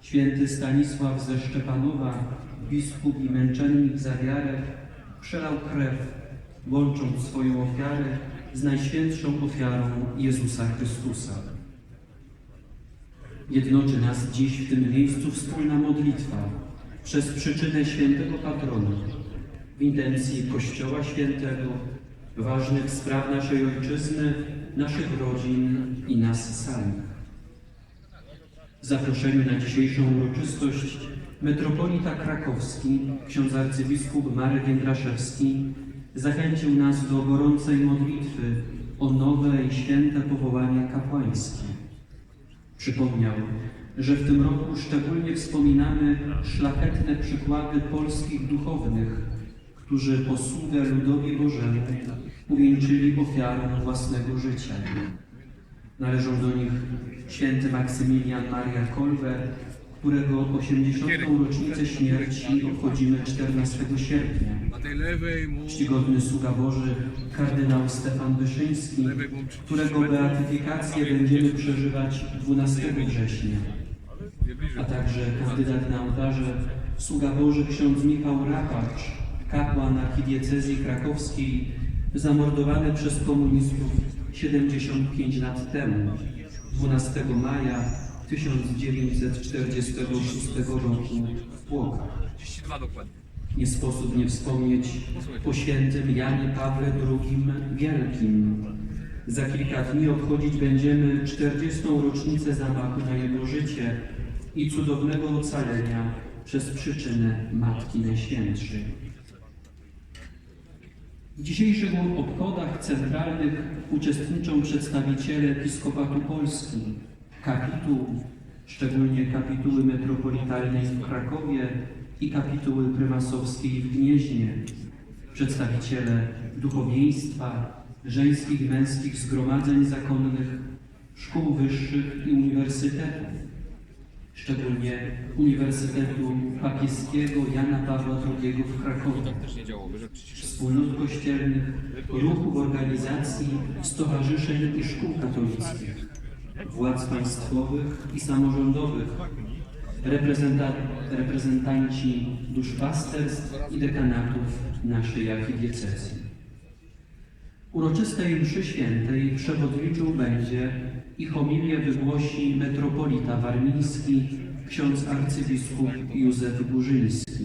święty Stanisław ze Szczepanowa, biskup i męczennik za wiarę, przelał krew, łącząc swoją ofiarę z najświętszą ofiarą Jezusa Chrystusa. Jednoczy nas dziś w tym miejscu wspólna modlitwa przez przyczynę świętego patrona, w intencji Kościoła Świętego, ważnych spraw naszej Ojczyzny, naszych rodzin i nas samych. Zaproszeniu na dzisiejszą uroczystość metropolita krakowski, ksiądz arcybiskup Marek Jędraszewski zachęcił nas do gorącej modlitwy o nowe i święte powołania kapłańskie. Przypomniał, że w tym roku szczególnie wspominamy szlachetne przykłady polskich duchownych, którzy posługę ludowi Bożemu uwieńczyli ofiarą własnego życia. Należą do nich święty Maksymilian Maria Kolbe, którego 80. rocznicę śmierci obchodzimy 14 sierpnia. Czcigodny sługa Boży, kardynał Stefan Wyszyński, którego beatyfikację będziemy przeżywać 12 września, a także kandydat na ołtarze, sługa Boży ksiądz Michał Rapacz, kapłan archidiecezji krakowskiej, zamordowany przez komunistów 75 lat temu, 12 maja 1946 roku w Płokach. 32 dokładnie. Nie sposób nie wspomnieć o świętym Janie Pawle II Wielkim. Za kilka dni obchodzić będziemy 40. rocznicę zamachu na jego życie i cudownego ocalenia przez przyczynę Matki Najświętszej. W dzisiejszych obchodach centralnych uczestniczą przedstawiciele Episkopatu Polski, kapituł, szczególnie kapituły metropolitalnej w Krakowie i kapituły prymasowskiej w Gnieźnie, przedstawiciele duchowieństwa, żeńskich i męskich zgromadzeń zakonnych, szkół wyższych i uniwersytetów, szczególnie Uniwersytetu Papieskiego Jana Pawła II w Krakowie przecież wspólnot kościelnych, ruchów, organizacji, stowarzyszeń i szkół katolickich, władz państwowych i samorządowych, reprezenta- reprezentanci duszpasterstw i dekanatów naszej archidiecezji. Uroczystej mszy świętej przewodniczył będzie i homilię wygłosi metropolita warmiński, ksiądz arcybiskup Józef Burzyński.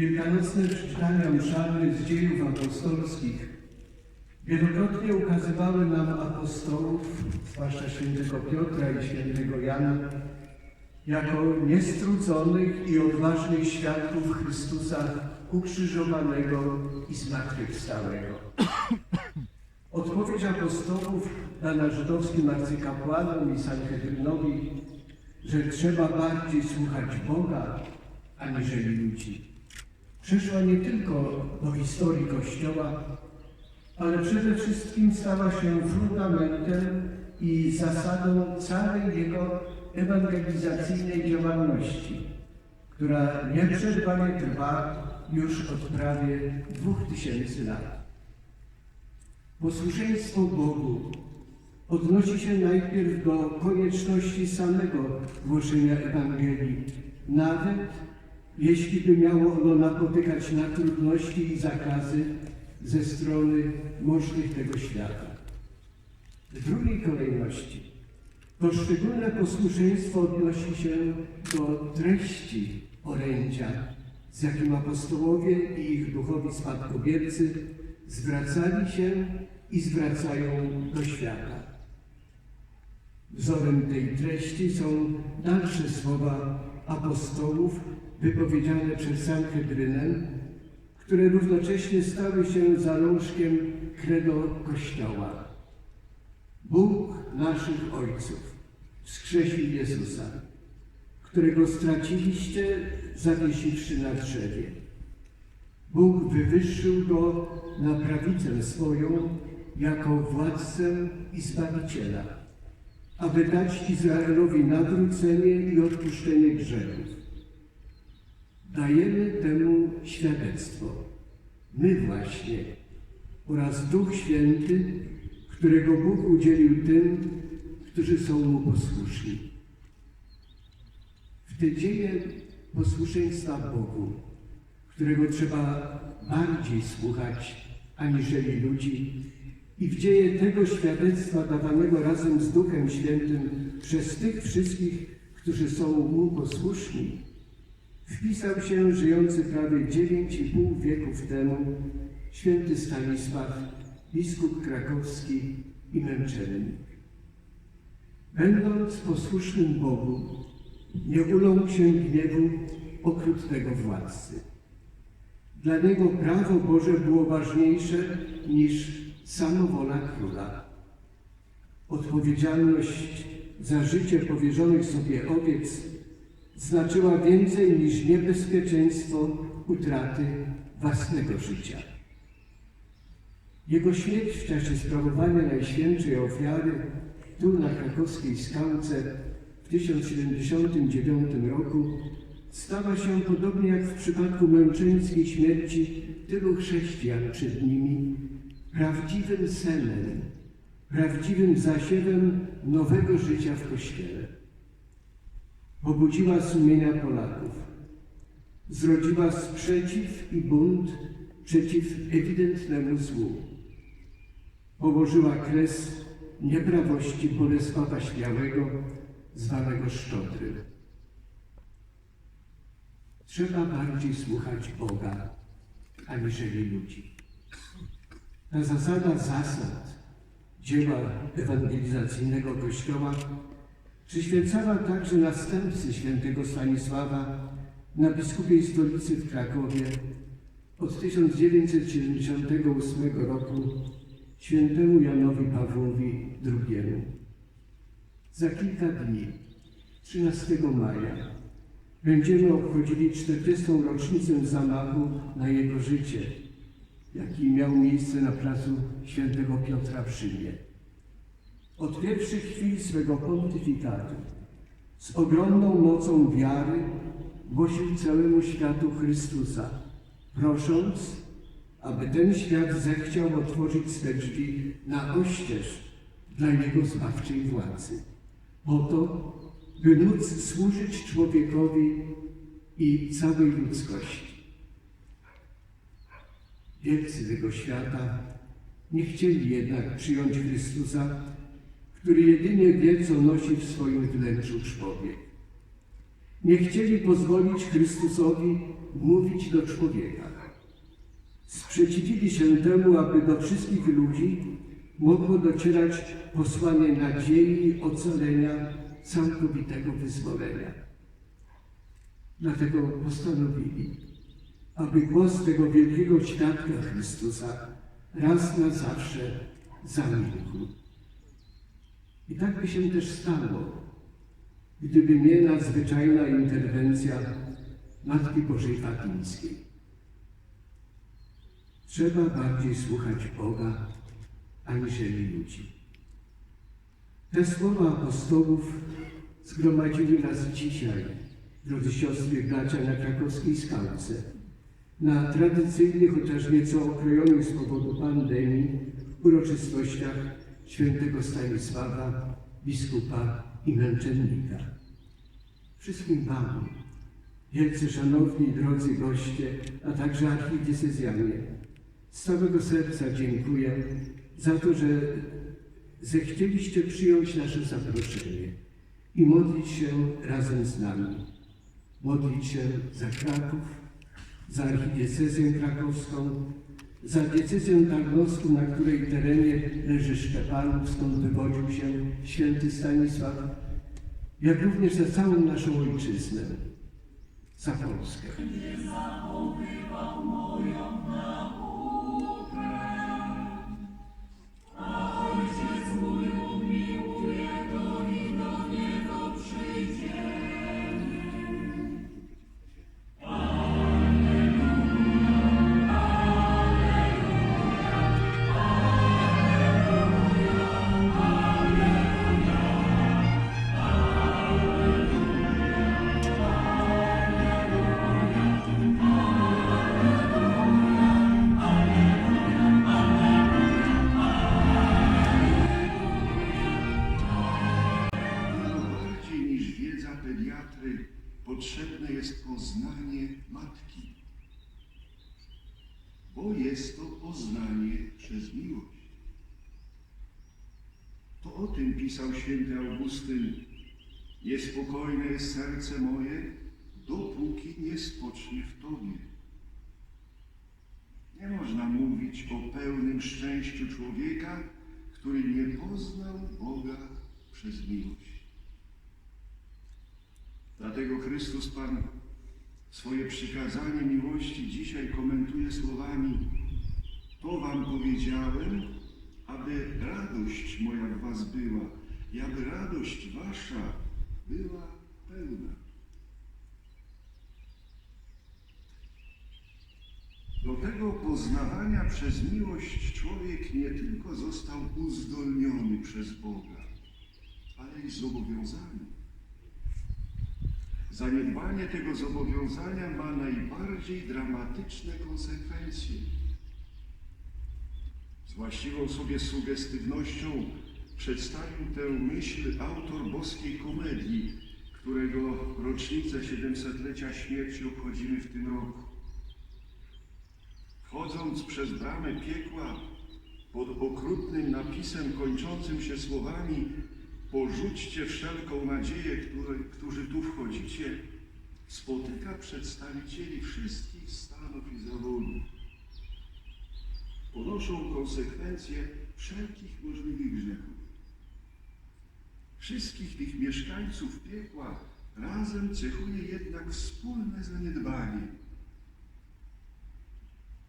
Wielkanocne przeczytania mszalne z dziejów apostolskich wielokrotnie ukazywały nam apostołów, zwłaszcza świętego Piotra i świętego Jana, jako niestrudzonych i odważnych świadków Chrystusa ukrzyżowanego i zmartwychwstałego. Odpowiedź apostołów dana żydowskim arcykapłanom i Sanhedrynowi, że trzeba bardziej słuchać Boga aniżeli ludzi, przyszła nie tylko do historii Kościoła, ale przede wszystkim stała się fundamentem i zasadą całej jego ewangelizacyjnej działalności, która nieprzerwanie trwa już od prawie dwóch tysięcy lat. Posłuszeństwo Bogu odnosi się najpierw do konieczności samego głoszenia Ewangelii, nawet jeśli by miało ono napotykać na trudności i zakazy ze strony możnych tego świata. W drugiej kolejności to szczególne posłuszeństwo odnosi się do treści orędzia, z jakim apostołowie i ich duchowi spadkobiercy zwracali się i zwracają do świata. Wzorem tej treści są dalsze słowa apostołów wypowiedziane przed Sanhedrynem, które równocześnie stały się zalążkiem credo Kościoła. Bóg naszych ojców wskrzesił Jezusa, którego straciliście zawiesiwszy na drzewie. Bóg wywyższył go na prawicę swoją jako władcę i Zbawiciela, aby dać Izraelowi nawrócenie i odpuszczenie grzechów. Dajemy temu świadectwo. My właśnie oraz Duch Święty, którego Bóg udzielił tym, którzy są Mu posłuszni. W te dzieje posłuszeństwa Bogu, którego trzeba bardziej słuchać aniżeli ludzi, i w dzieje tego świadectwa dawanego razem z Duchem Świętym przez tych wszystkich, którzy są Mu posłuszni, wpisał się żyjący prawie dziewięć i pół wieków temu święty Stanisław, biskup krakowski i męczennik. Będąc posłusznym Bogu, nie uląkł się gniewu okrutnego władcy. Dla niego prawo Boże było ważniejsze niż samowola króla. Odpowiedzialność za życie powierzonych sobie owiec znaczyła więcej niż niebezpieczeństwo utraty własnego życia. Jego śmierć w czasie sprawowania Najświętszej Ofiary tu na krakowskiej skałce w 1079 roku stała się podobnie jak w przypadku męczeńskiej śmierci tylu chrześcijan przed nimi prawdziwym senem, prawdziwym zasiewem nowego życia w Kościele. Pobudziła sumienia Polaków. Zrodziła sprzeciw i bunt przeciw ewidentnemu złu. Położyła kres nieprawości Bolesława Śmiałego, zwanego Szczodrym. Trzeba bardziej słuchać Boga, aniżeli ludzi. Ta zasada zasad dzieła ewangelizacyjnego Kościoła przyświecała także następcy świętego Stanisława na biskupiej stolicy w Krakowie od 1978 roku świętemu Janowi Pawłowi II. Za kilka dni, 13 maja, będziemy obchodzili 40. rocznicę zamachu na jego życie, jaki miał miejsce na placu świętego Piotra w Rzymie. Od pierwszych chwil swego pontyfikatu z ogromną mocą wiary głosił całemu światu Chrystusa, prosząc, aby ten świat zechciał otworzyć swe drzwi na oścież dla Jego zbawczej władzy, po to, by móc służyć człowiekowi i całej ludzkości. Wielcy tego świata nie chcieli jednak przyjąć Chrystusa, który jedynie wie, co nosi w swoim wnętrzu człowiek. nie chcieli pozwolić Chrystusowi mówić do człowieka. Sprzeciwili się temu, aby do wszystkich ludzi mogło docierać posłanie nadziei ocalenia, całkowitego wyzwolenia. Dlatego postanowili, aby głos tego wielkiego świadka Chrystusa raz na zawsze zamilkł. I tak by się też stało, gdyby nie nadzwyczajna interwencja Matki Bożej Fatimskiej. Trzeba bardziej słuchać Boga, aniżeli ludzi. Te słowa apostołów zgromadziły nas dzisiaj, drodzy siostry bracia, na krakowskiej skałce, na tradycyjnych, chociaż nieco okrojonych z powodu pandemii, uroczystościach świętego Stanisława, biskupa i męczennika. Wszystkim Wam, wielce szanowni i drodzy goście, a także archidiecezjanie, z całego serca dziękuję za to, że zechcieliście przyjąć nasze zaproszenie i modlić się razem z nami. Modlić się za Kraków, za archidiecezję krakowską, za diecezję tarnowską, na której terenie leży Szczepanów, stąd wywodził się święty Stanisław, jak również za całą naszą ojczyznę, za Polskę. Potrzebne jest poznanie matki, bo jest to poznanie przez miłość. To o tym pisał święty Augustyn. Niespokojne jest serce moje, dopóki nie spocznie w Tobie. Nie można mówić o pełnym szczęściu człowieka, który nie poznał Boga przez miłość. Dlatego Chrystus Pan swoje przykazanie miłości dzisiaj komentuje słowami To wam powiedziałem, aby radość moja w was była i aby radość wasza była pełna. Do tego poznawania przez miłość człowiek nie tylko został uzdolniony przez Boga, ale i zobowiązany. Zaniedbanie tego zobowiązania ma najbardziej dramatyczne konsekwencje. Z właściwą sobie sugestywnością przedstawił tę myśl autor boskiej komedii, którego rocznicę 700-lecia śmierci obchodzimy w tym roku. Wchodząc przez bramę piekła pod okrutnym napisem kończącym się słowami Porzućcie wszelką nadzieję, które, którzy tu wchodzicie, spotyka przedstawicieli wszystkich stanów i zawodów. Ponoszą konsekwencje wszelkich możliwych grzechów. Wszystkich tych mieszkańców piekła razem cechuje jednak wspólne zaniedbanie.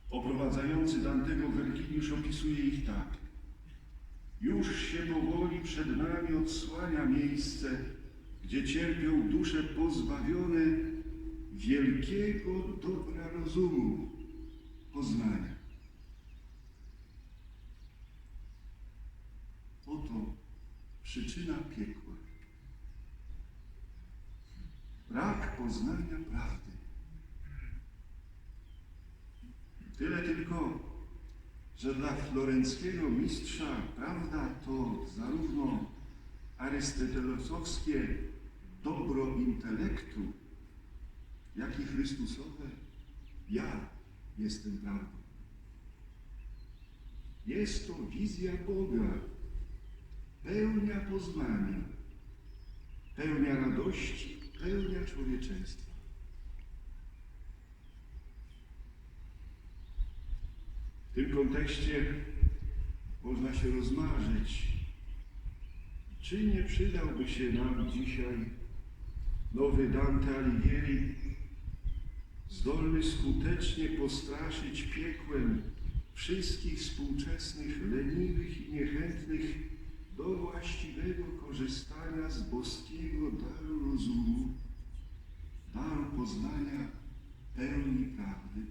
Oprowadzający Dantego Wergiliusz opisuje ich tak. Już się powoli przed nami odsłania miejsce, gdzie cierpią dusze pozbawione wielkiego dobra rozumu, poznania. Oto przyczyna piekła. Brak poznania prawdy. Tyle tylko, że dla florenckiego mistrza prawda to zarówno arystotelesowskie dobro intelektu, jak i Chrystusowe ja jestem prawdą. Jest to wizja Boga, pełnia poznania, pełnia radości pełnia człowieczeństwa. W tym kontekście można się rozmarzyć, czy nie przydałby się nam dzisiaj nowy Dante Alighieri, zdolny skutecznie postraszyć piekłem wszystkich współczesnych leniwych i niechętnych do właściwego korzystania z boskiego daru rozumu, daru poznania pełni prawdy.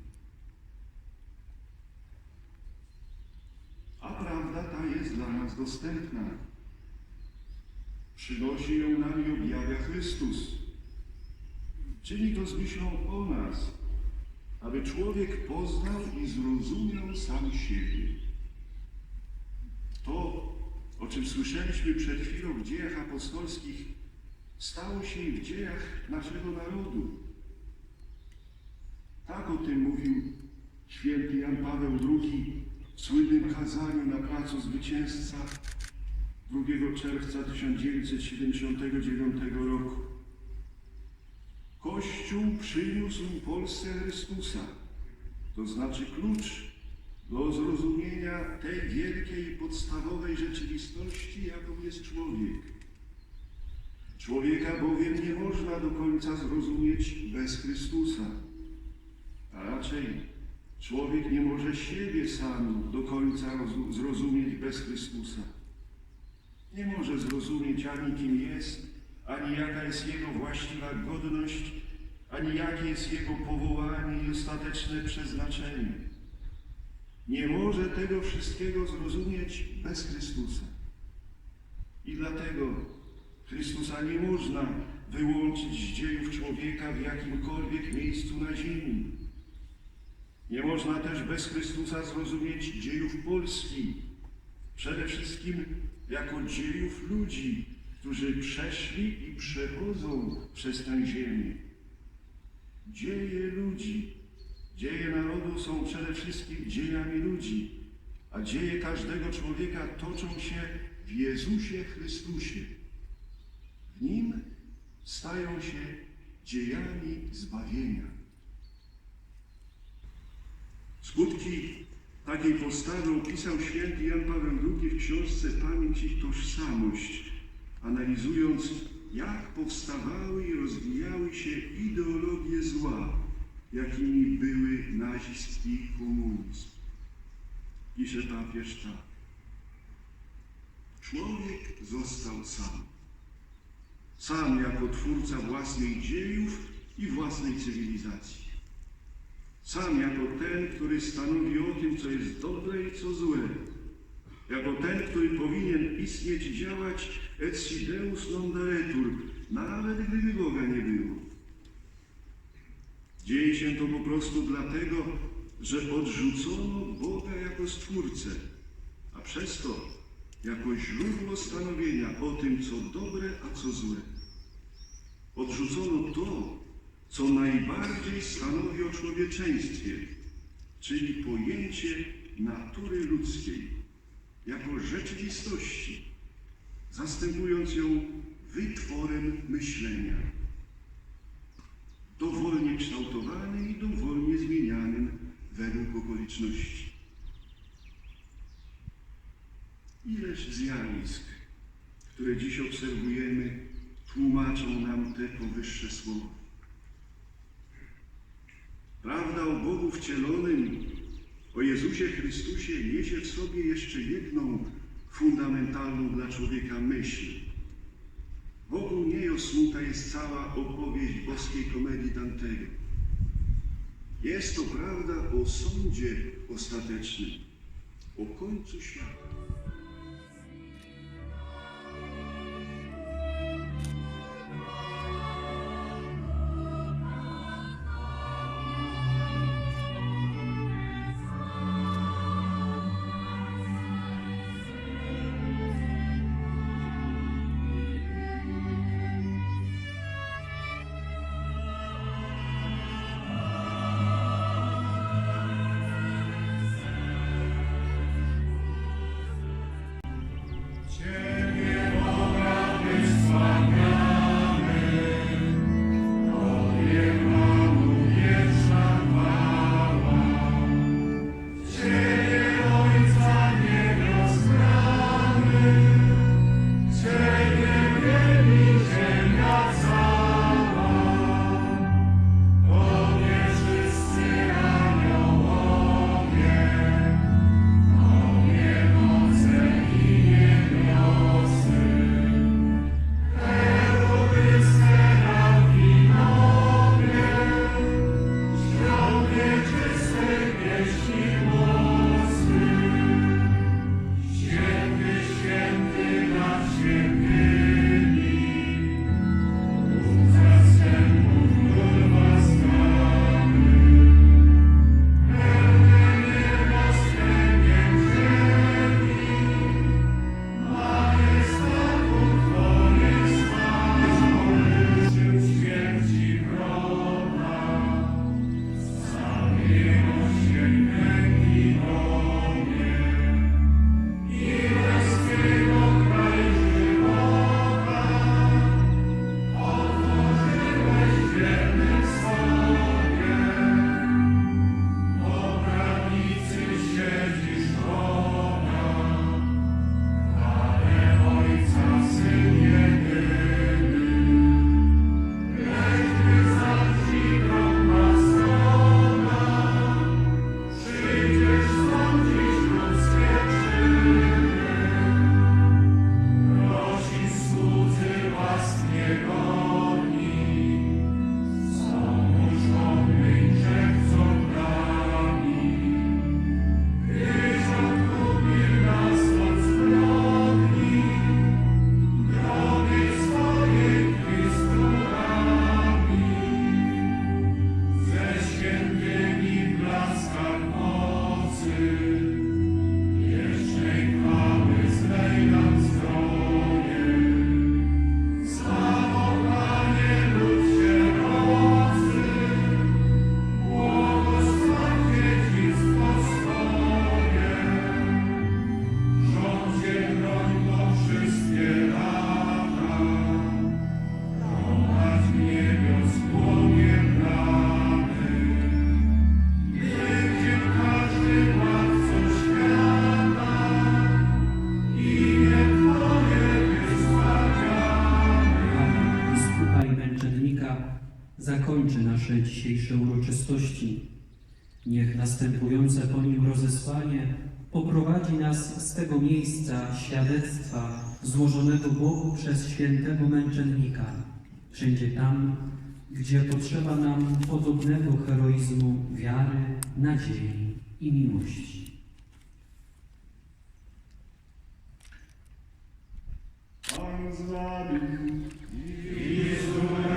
A prawda ta jest dla nas dostępna. Przynosi ją nam i objawia Chrystus. Czyni to z myślą o nas, aby człowiek poznał i zrozumiał sam siebie. To, o czym słyszeliśmy przed chwilą w dziejach apostolskich, stało się w dziejach naszego narodu. Tak o tym mówił święty Jan Paweł II w słynnym kazaniu na Placu Zwycięzca 2 czerwca 1979 roku. Kościół przyniósł Polsce Chrystusa, to znaczy klucz do zrozumienia tej wielkiej podstawowej rzeczywistości, jaką jest człowiek. Człowieka bowiem nie można do końca zrozumieć bez Chrystusa, a raczej człowiek nie może siebie sam do końca rozu- zrozumieć bez Chrystusa. Nie może zrozumieć ani kim jest, ani jaka jest jego właściwa godność, ani jakie jest jego powołanie i ostateczne przeznaczenie. Nie może tego wszystkiego zrozumieć bez Chrystusa. I dlatego Chrystusa nie można wyłączyć z dziejów człowieka w jakimkolwiek miejscu na ziemi. Nie można też bez Chrystusa zrozumieć dziejów Polski, przede wszystkim jako dziejów ludzi, którzy przeszli i przechodzą przez tę ziemię. Dzieje ludzi, dzieje narodu są przede wszystkim dziejami ludzi, a dzieje każdego człowieka toczą się w Jezusie Chrystusie. W Nim stają się dziejami zbawienia. Skutki takiej postawy opisał święty Jan Paweł II w książce Pamięć i Tożsamość, analizując, jak powstawały i rozwijały się ideologie zła, jakimi były nazizm i komunizm. Pisze papież tak. Człowiek został sam. Sam jako twórca własnych dziejów i własnej cywilizacji. Sam jako ten, który stanowi o tym, co jest dobre i co złe. Jako ten, który powinien istnieć i działać et si deus non daretur, nawet gdyby Boga nie było. Dzieje się to po prostu dlatego, że odrzucono Boga jako Stwórcę, a przez to jako źródło stanowienia o tym, co dobre, a co złe. Odrzucono to, co najbardziej stanowi o człowieczeństwie, czyli pojęcie natury ludzkiej jako rzeczywistości, zastępując ją wytworem myślenia, dowolnie kształtowanym i dowolnie zmienianym według okoliczności. Ileż zjawisk, które dziś obserwujemy, tłumaczą nam te powyższe słowa. Prawda o Bogu wcielonym, o Jezusie Chrystusie niesie w sobie jeszcze jedną fundamentalną dla człowieka myśl. Wokół niej osnuta jest cała opowieść boskiej komedii Dantego. Jest to prawda o sądzie ostatecznym, o końcu świata. Zakończy nasze dzisiejsze uroczystości. Niech następujące po nim rozesłanie poprowadzi nas z tego miejsca świadectwa złożonego Bogu przez świętego męczennika, wszędzie tam, gdzie potrzeba nam podobnego heroizmu wiary, nadziei i miłości. Pan z wami. Niech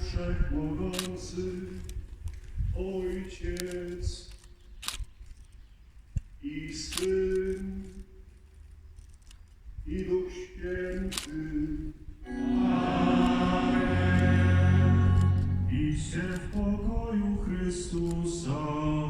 Wszechmogący, Ojciec i Syn, i Duch Święty. Idźcie w pokoju Chrystusa.